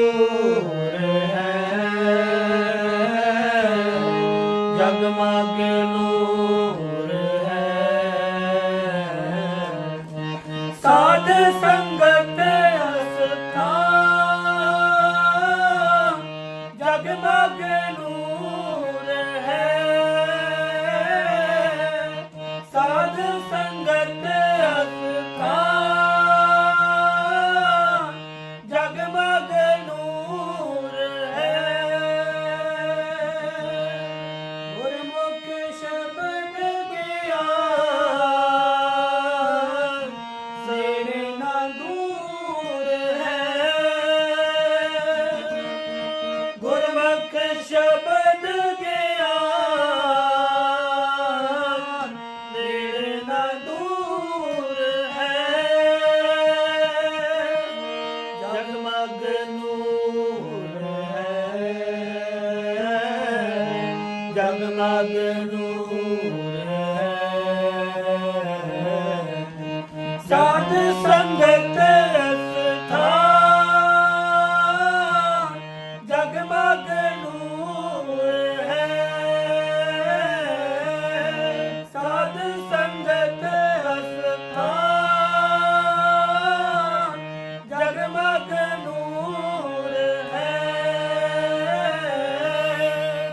ਨੂਰ ਹੈ। ਜਗਮਗ ਨੂਰ ਹੈ। ਸਾਧ ਸੰਗਤ ਅਸਥਾਨ ਜਗਮਗ ਨੂਰ ਹੈ। ਸਾਧ ਸੰਗਤ ਨਾ ਦੂਰ ਹੈ। ਗੁਰਮੁਖ ਸ਼ਬਦ ਗਿਆ। ਨੇੜੇ ਨਾ ਦੂਰ ਹੈ। ਜਗਮਗ ਨੂਰ ਹੈ। ਜਗਮਗ ਨੂਰ ਹੈ। ਸਾਧ